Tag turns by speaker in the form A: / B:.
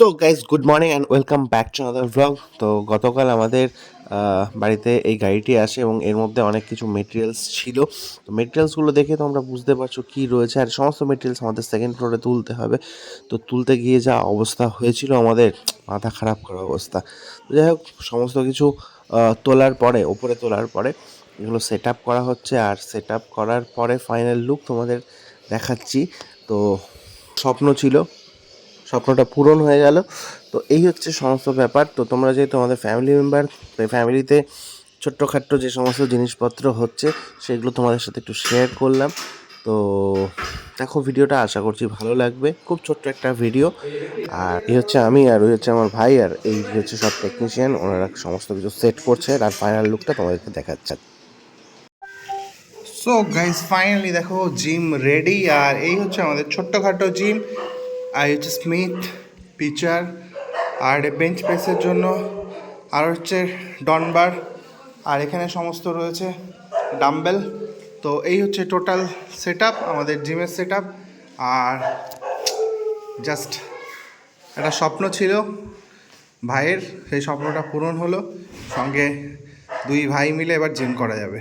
A: So guys good morning and welcome back to other blog তো গতকাল আমাদের বাড়িতে এই গাড়িটি আসে এবং এর মধ্যে অনেক কিছু মেটেরিয়ালস ছিল। তো মেটেরিয়ালসগুলো দেখে তোমরা বুঝতে পারছ কী রয়েছে আর সমস্ত মেটেরিয়ালস আমাদের সেকেন্ড ফ্লোরে তুলতে হবে। তো তুলতে গিয়ে যা অবস্থা হয়েছিল আমাদের, মাথা খারাপ করা অবস্থা। তো যাই হোক, সমস্ত কিছু তোলার পরে, ওপরে তোলার পরে এগুলো সেট আপ করা হচ্ছে আর সেট আপ করার পরে ফাইনাল লুক তোমাদের দেখাচ্ছি। তো স্বপ্ন ছিল স্বপ্নটা পূরণ হয়ে গেল। তো এই হচ্ছে সমস্ত ব্যাপার। তো তোমরা যেহেতু আমাদের ফ্যামিলি মেম্বার তো ফ্যামিলিতে ছোট্টখাট্ট যে সমস্ত জিনিসপত্র হচ্ছে, সেগুলো তোমাদের সাথে একটু শেয়ার করলাম। তো দেখো, ভিডিওটা আশা করছি ভালো লাগবে। খুব ছোট্ট একটা ভিডিও আর এই হচ্ছে আমি আর ওই হচ্ছে আমার ভাই, আর এই হচ্ছে সব টেকনিশিয়ান ওনারা সমস্ত কিছু সেট করছে, আর ফাইনাল লুকটা তোমাদেরকে দেখাচ্ছে।
B: সো গাইস ফাইনালি দেখো জিম রেডি আর এই হচ্ছে আমাদের ছোট্টখাটো জিম হচ্ছে স্মিথ, পিচার আর বেঞ্চ প্রেসের জন্য আর হচ্ছে ডনবার, আর এখানে সমস্ত রয়েছে ডাম্বেল। তো এই হচ্ছে টোটাল সেট আমাদের জিমের সেট আর জাস্ট একটা স্বপ্ন ছিল, ভাইয়ের, সেই স্বপ্নটা পূরণ হলো। সঙ্গে দুই ভাই মিলে এবার জিম করা যাবে।